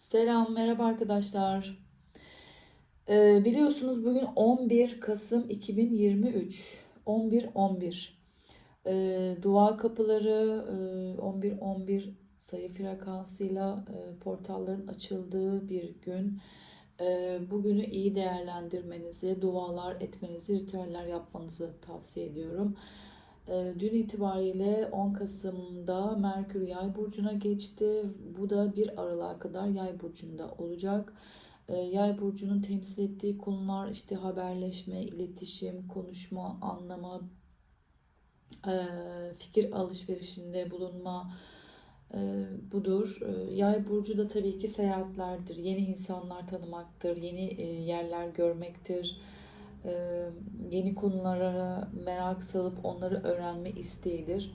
Selam, merhaba arkadaşlar. Ee, biliyorsunuz bugün 11 Kasım 2023. 11-11. Ee, dua kapıları e, 11-11 sayı frekansıyla e, portalların açıldığı bir gün. Ee, bugünü iyi değerlendirmenizi, dualar etmenizi, ritüeller yapmanızı tavsiye ediyorum. Ee, Dün itibariyle 10 Kasım'da Merkür Yay burcuna geçti. Bu da 1 Aralık'a kadar Yay burcunda olacak. Ee, Yay burcunun temsil ettiği konular işte haberleşme, iletişim, konuşma, anlama, e, fikir alışverişinde bulunma e, budur. E, Yay burcu da tabii ki seyahatlerdir, yeni insanlar tanımaktır, yeni e, yerler görmektir yeni konulara merak salıp onları öğrenme isteğidir.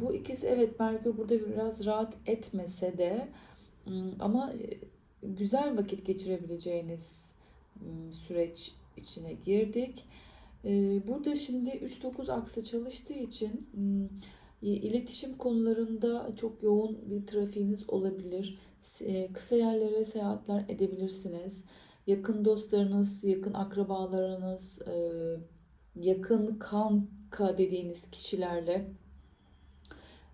Bu ikisi evet Merkür burada biraz rahat etmese de ama güzel vakit geçirebileceğiniz süreç içine girdik. Burada şimdi 3-9 aksı çalıştığı için iletişim konularında çok yoğun bir trafiğiniz olabilir. Kısa yerlere seyahatler edebilirsiniz yakın dostlarınız, yakın akrabalarınız, e, yakın kanka dediğiniz kişilerle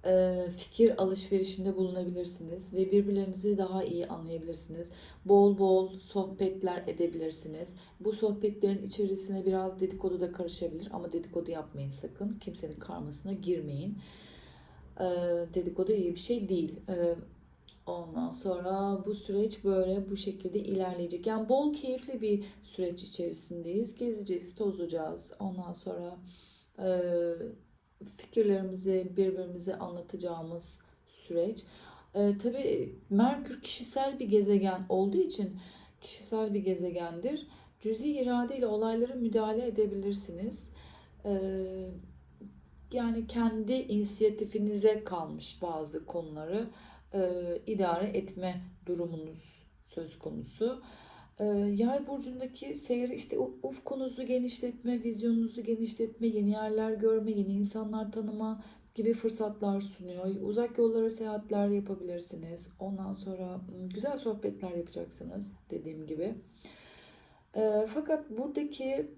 e, fikir alışverişinde bulunabilirsiniz ve birbirlerinizi daha iyi anlayabilirsiniz. Bol bol sohbetler edebilirsiniz. Bu sohbetlerin içerisine biraz dedikodu da karışabilir ama dedikodu yapmayın sakın. Kimsenin karmasına girmeyin. E, dedikodu iyi bir şey değil. Ondan sonra bu süreç böyle bu şekilde ilerleyecek. Yani bol keyifli bir süreç içerisindeyiz. Gezeceğiz, tozacağız. Ondan sonra e, fikirlerimizi birbirimize anlatacağımız süreç. E, tabii Merkür kişisel bir gezegen olduğu için kişisel bir gezegendir. Cüzi irade ile olaylara müdahale edebilirsiniz. E, yani kendi inisiyatifinize kalmış bazı konuları e, idare etme durumunuz söz konusu. E, yay burcundaki seyir işte ufkunuzu genişletme, vizyonunuzu genişletme, yeni yerler görme, yeni insanlar tanıma gibi fırsatlar sunuyor. Uzak yollara seyahatler yapabilirsiniz. Ondan sonra güzel sohbetler yapacaksınız dediğim gibi. E, fakat buradaki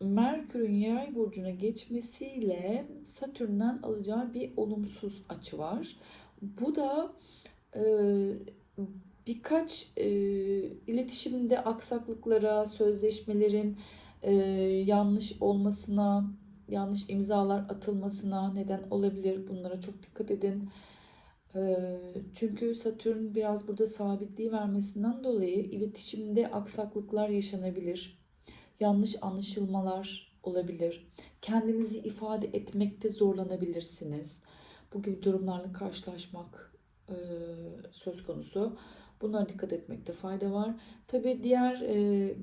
Merkür'ün yay burcuna geçmesiyle Satürn'den alacağı bir olumsuz açı var. Bu da e, birkaç e, iletişimde aksaklıklara, sözleşmelerin e, yanlış olmasına, yanlış imzalar atılmasına neden olabilir. Bunlara çok dikkat edin. E, çünkü Satürn biraz burada sabitliği vermesinden dolayı iletişimde aksaklıklar yaşanabilir. Yanlış anlaşılmalar olabilir. Kendinizi ifade etmekte zorlanabilirsiniz. Bu gibi durumlarla karşılaşmak e, söz konusu. Bunlara dikkat etmekte fayda var. Tabi diğer e,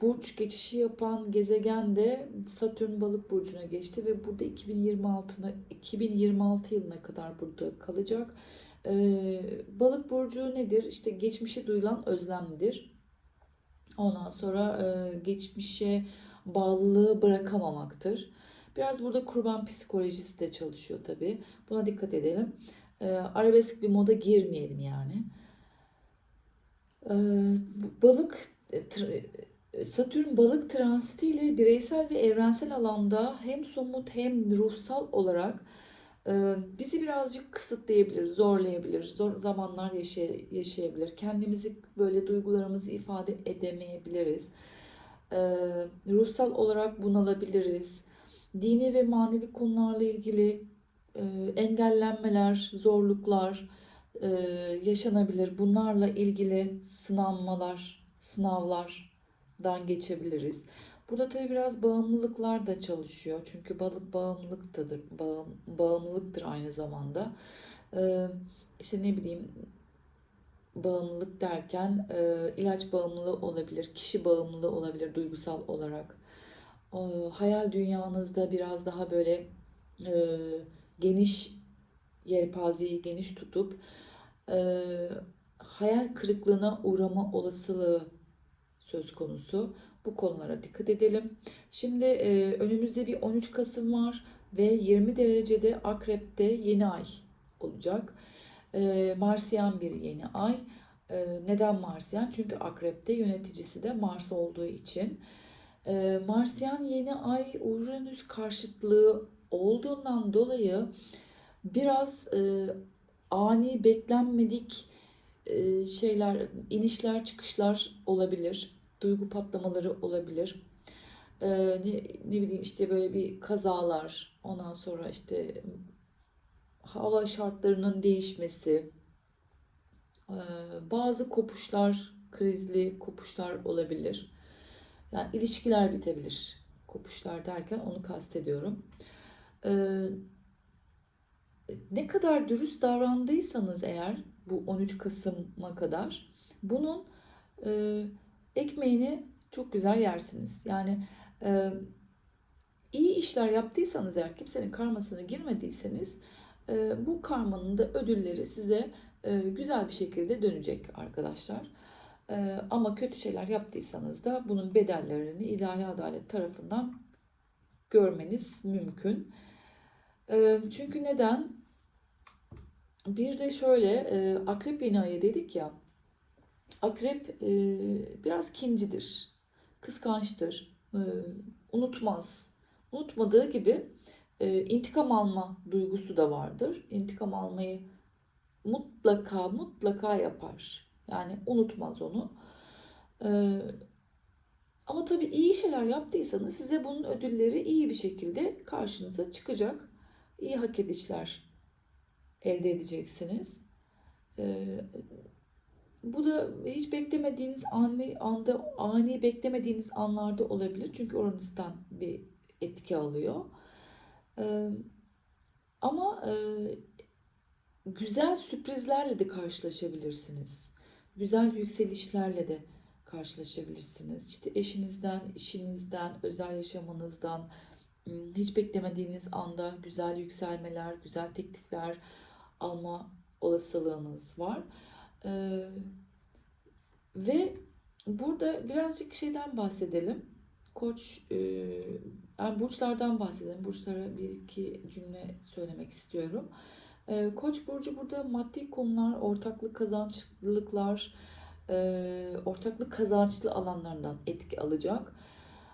burç geçişi yapan gezegen de Satürn balık burcuna geçti ve burada 2026'na 2026 yılına kadar burada kalacak. E, balık burcu nedir? İşte geçmişe duyulan özlemdir. Ondan sonra e, geçmişe bağlılığı bırakamamaktır. Biraz burada kurban psikolojisi de çalışıyor tabii. Buna dikkat edelim. E, arabesk bir moda girmeyelim yani. E, balık e, Satürn balık transitiyle bireysel ve evrensel alanda hem somut hem ruhsal olarak e, bizi birazcık kısıtlayabilir, zorlayabilir, zor zamanlar yaşay yaşayabilir. Kendimizi böyle duygularımızı ifade edemeyebiliriz. E, ruhsal olarak bunalabiliriz dini ve manevi konularla ilgili e, engellenmeler, zorluklar e, yaşanabilir. Bunlarla ilgili sınanmalar, sınavlardan geçebiliriz. Burada tabi biraz bağımlılıklar da çalışıyor. Çünkü balık bağımlılıktadır, bağım, bağımlılıktır aynı zamanda. E, işte ne bileyim bağımlılık derken e, ilaç bağımlılığı olabilir, kişi bağımlılığı olabilir duygusal olarak hayal dünyanızda biraz daha böyle e, geniş yelpazeyi geniş tutup e, hayal kırıklığına uğrama olasılığı söz konusu. Bu konulara dikkat edelim. Şimdi e, önümüzde bir 13 Kasım var ve 20 derecede Akrep'te yeni ay olacak. E, Marsiyan bir yeni ay. E, neden Marsyan? Çünkü Akrep'te yöneticisi de Mars olduğu için. E, Marsyan yeni ay Uranüs karşıtlığı olduğundan dolayı biraz e, ani beklenmedik e, şeyler, inişler çıkışlar olabilir. Duygu patlamaları olabilir. E, ne, ne bileyim işte böyle bir kazalar, ondan sonra işte hava şartlarının değişmesi, e, bazı kopuşlar, krizli kopuşlar olabilir. Yani ilişkiler bitebilir. Kopuşlar derken onu kastediyorum. Ee, ne kadar dürüst davrandıysanız eğer bu 13 Kasım'a kadar bunun e, ekmeğini çok güzel yersiniz. Yani e, iyi işler yaptıysanız eğer kimsenin karmasına girmediyseniz e, bu karmanın da ödülleri size e, güzel bir şekilde dönecek arkadaşlar. E, ama kötü şeyler yaptıysanız da bunun bedellerini ilahi adalet tarafından görmeniz mümkün. E, çünkü neden? Bir de şöyle e, akrep yeni ayı dedik ya. Akrep e, biraz kincidir. Kıskançtır. E, unutmaz. Unutmadığı gibi intikam alma duygusu da vardır. İntikam almayı mutlaka mutlaka yapar. Yani unutmaz onu. E, ama tabii iyi şeyler yaptıysanız size bunun ödülleri iyi bir şekilde karşınıza çıkacak. İyi hak edişler elde edeceksiniz. Ee, bu da hiç beklemediğiniz ani anda ani beklemediğiniz anlarda olabilir. Çünkü Uranüs'ten bir etki alıyor. Ee, ama e, güzel sürprizlerle de karşılaşabilirsiniz. Güzel yükselişlerle de karşılaşabilirsiniz. İşte eşinizden, işinizden, özel yaşamınızdan, hiç beklemediğiniz anda güzel yükselmeler, güzel teklifler alma olasılığınız var. Ee, ve burada birazcık şeyden bahsedelim. Koç, e, yani burçlardan bahsedelim. Burçlara bir iki cümle söylemek istiyorum. E, Koç burcu burada maddi konular, ortaklık kazançlılıklar, e, ortaklık kazançlı alanlarından etki alacak.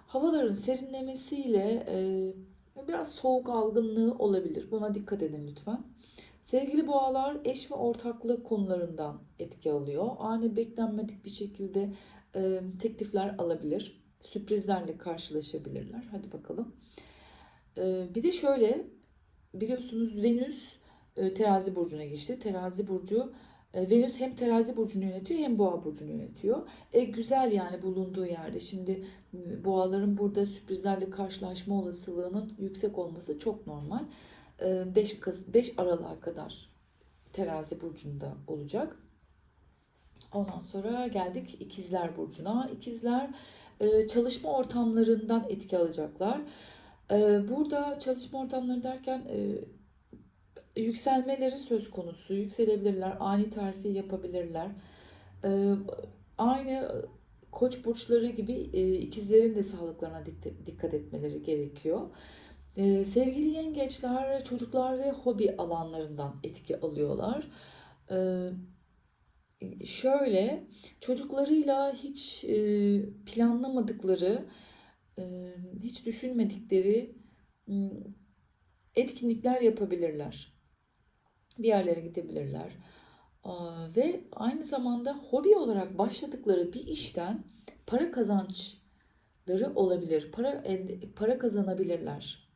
Havaların serinlemesiyle e, biraz soğuk algınlığı olabilir. Buna dikkat edin lütfen. Sevgili boğalar eş ve ortaklık konularından etki alıyor. Ani beklenmedik bir şekilde e, teklifler alabilir. Sürprizlerle karşılaşabilirler. Hadi bakalım. Bir de şöyle biliyorsunuz Venüs e, terazi burcuna geçti. Terazi burcu e, Venüs hem terazi burcunu yönetiyor hem boğa burcunu yönetiyor. E, güzel yani bulunduğu yerde. Şimdi boğaların burada sürprizlerle karşılaşma olasılığının yüksek olması çok normal. 5 e, Kas 5 Aralık'a kadar terazi burcunda olacak. Ondan sonra geldik ikizler burcuna. İkizler çalışma ortamlarından etki alacaklar. Burada çalışma ortamları derken yükselmeleri söz konusu. Yükselebilirler, ani terfi yapabilirler. Ee, aynı koç burçları gibi e, ikizlerin de sağlıklarına dikkat etmeleri gerekiyor. Ee, sevgili yengeçler, çocuklar ve hobi alanlarından etki alıyorlar. Ee, şöyle, çocuklarıyla hiç e, planlamadıkları, e, hiç düşünmedikleri etkinlikler yapabilirler bir yerlere gidebilirler. Ve aynı zamanda hobi olarak başladıkları bir işten para kazançları olabilir. Para para kazanabilirler.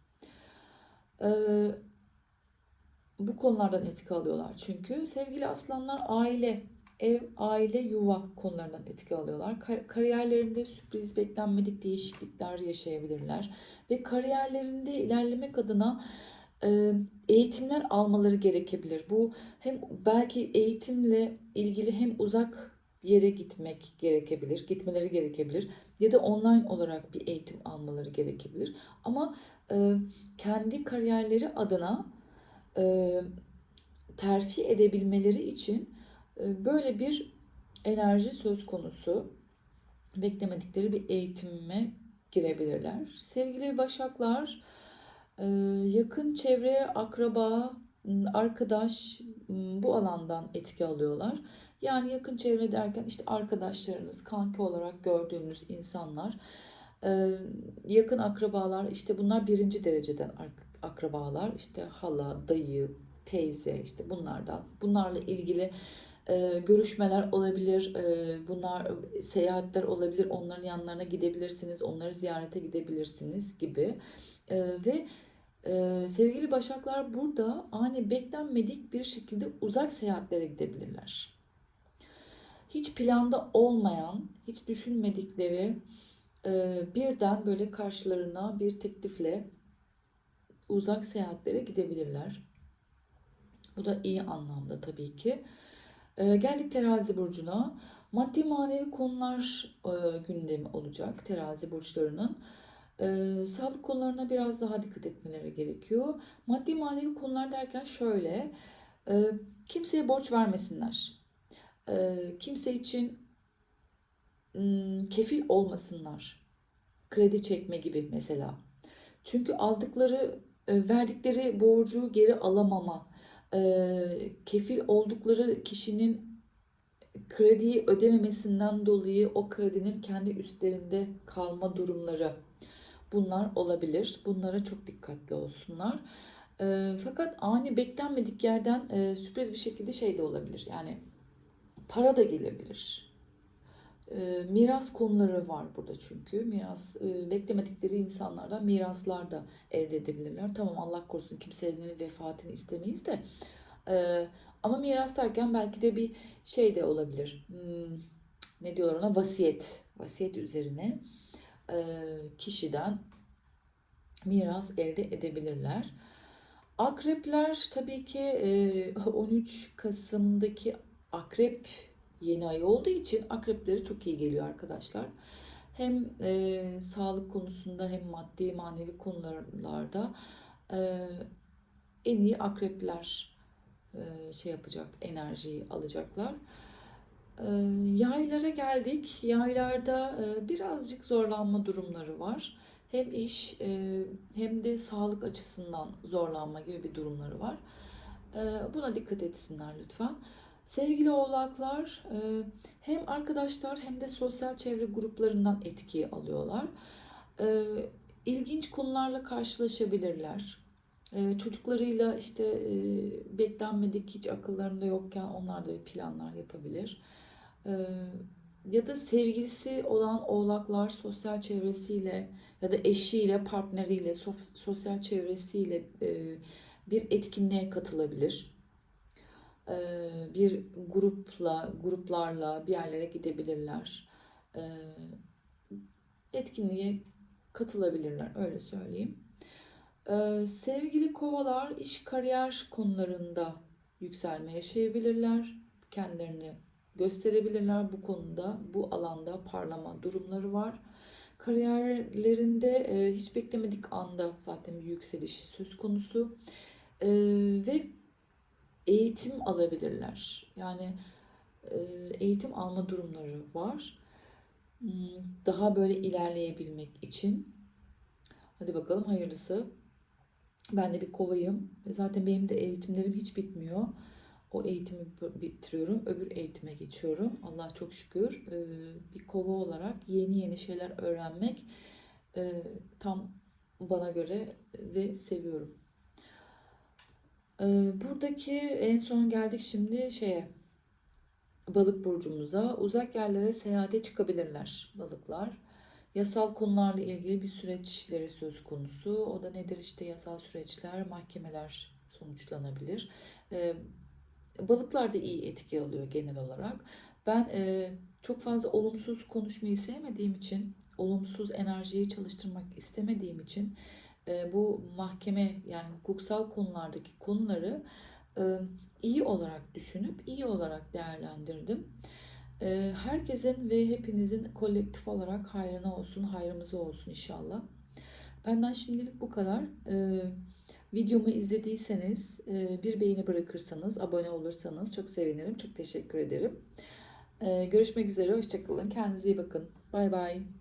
Bu konulardan etki alıyorlar. Çünkü sevgili aslanlar aile, ev, aile, yuva konularından etki alıyorlar. Kariyerlerinde sürpriz, beklenmedik değişiklikler yaşayabilirler. Ve kariyerlerinde ilerlemek adına eğitimler almaları gerekebilir. Bu hem belki eğitimle ilgili hem uzak yere gitmek gerekebilir, gitmeleri gerekebilir ya da online olarak bir eğitim almaları gerekebilir. Ama e, kendi kariyerleri adına e, terfi edebilmeleri için e, böyle bir enerji söz konusu. Beklemedikleri bir eğitime girebilirler. Sevgili Başaklar, yakın çevre, akraba, m, arkadaş m, bu alandan etki alıyorlar. Yani yakın çevre derken işte arkadaşlarınız, kanki olarak gördüğünüz insanlar, e, yakın akrabalar, işte bunlar birinci dereceden ak- akrabalar, işte hala, dayı, teyze, işte bunlardan, bunlarla ilgili e, görüşmeler olabilir, e, bunlar seyahatler olabilir, onların yanlarına gidebilirsiniz, onları ziyarete gidebilirsiniz gibi. E, ve e, sevgili Başaklar burada ani beklenmedik bir şekilde uzak seyahatlere gidebilirler. Hiç planda olmayan, hiç düşünmedikleri e, birden böyle karşılarına bir teklifle uzak seyahatlere gidebilirler. Bu da iyi anlamda tabii ki. Ee, geldik terazi burcuna. Maddi manevi konular e, gündemi olacak terazi burçlarının. Ee, sağlık konularına biraz daha dikkat etmeleri gerekiyor. Maddi manevi konular derken şöyle. e, kimseye borç vermesinler. E, kimse için m, kefil olmasınlar. Kredi çekme gibi mesela. Çünkü aldıkları, e, verdikleri borcu geri alamama, e, kefil oldukları kişinin krediyi ödememesinden dolayı o kredinin kendi üstlerinde kalma durumları bunlar olabilir. Bunlara çok dikkatli olsunlar. E, fakat ani beklenmedik yerden e, sürpriz bir şekilde şey de olabilir. Yani para da gelebilir. E, miras konuları var burada çünkü. Miras e, beklemedikleri insanlardan miraslar da elde edebilirler. Tamam Allah korusun kimsenin vefatını istemeyiz de. E, ama miras derken belki de bir şey de olabilir. Hmm, ne diyorlar ona? Vasiyet. Vasiyet üzerine kişiden miras elde edebilirler. Akrepler tabii ki e, 13 Kasım'daki akrep yeni ay olduğu için akrepleri çok iyi geliyor arkadaşlar. Hem e, sağlık konusunda hem maddi manevi konularda e, en iyi akrepler e, şey yapacak, enerjiyi alacaklar. E, yaylara geldik. Yaylarda e, birazcık zorlanma durumları var. Hem iş e, hem de sağlık açısından zorlanma gibi bir durumları var. E, buna dikkat etsinler lütfen. Sevgili oğlaklar e, hem arkadaşlar hem de sosyal çevre gruplarından etki alıyorlar. E, ilginç konularla karşılaşabilirler. Çocuklarıyla işte beklenmedik hiç akıllarında yokken onlar da bir planlar yapabilir. E, ya da sevgilisi olan oğlaklar sosyal çevresiyle ya da eşiyle, partneriyle, sosyal çevresiyle bir etkinliğe katılabilir bir grupla, gruplarla bir yerlere gidebilirler. Etkinliğe katılabilirler, öyle söyleyeyim. Sevgili kovalar, iş kariyer konularında yükselme yaşayabilirler. Kendilerini gösterebilirler bu konuda, bu alanda parlama durumları var. Kariyerlerinde hiç beklemedik anda zaten bir yükseliş söz konusu. Ve eğitim alabilirler. Yani e, eğitim alma durumları var. Hmm, daha böyle ilerleyebilmek için. Hadi bakalım hayırlısı. Ben de bir kovayım. Zaten benim de eğitimlerim hiç bitmiyor. O eğitimi bitiriyorum. Öbür eğitime geçiyorum. Allah çok şükür. Bir kova olarak yeni yeni şeyler öğrenmek tam bana göre ve seviyorum. Buradaki en son geldik şimdi şeye balık burcumuza. Uzak yerlere seyahate çıkabilirler balıklar. Yasal konularla ilgili bir süreçleri söz konusu. O da nedir işte yasal süreçler, mahkemeler sonuçlanabilir. Balıklar da iyi etki alıyor genel olarak. Ben e, çok fazla olumsuz konuşmayı sevmediğim için, olumsuz enerjiyi çalıştırmak istemediğim için e, bu mahkeme yani hukuksal konulardaki konuları e, iyi olarak düşünüp iyi olarak değerlendirdim. E, herkesin ve hepinizin kolektif olarak hayrına olsun, hayrımıza olsun inşallah. Benden şimdilik bu kadar. Videomu izlediyseniz bir beğeni bırakırsanız, abone olursanız çok sevinirim. Çok teşekkür ederim. Görüşmek üzere, hoşçakalın. Kendinize iyi bakın. Bay bay.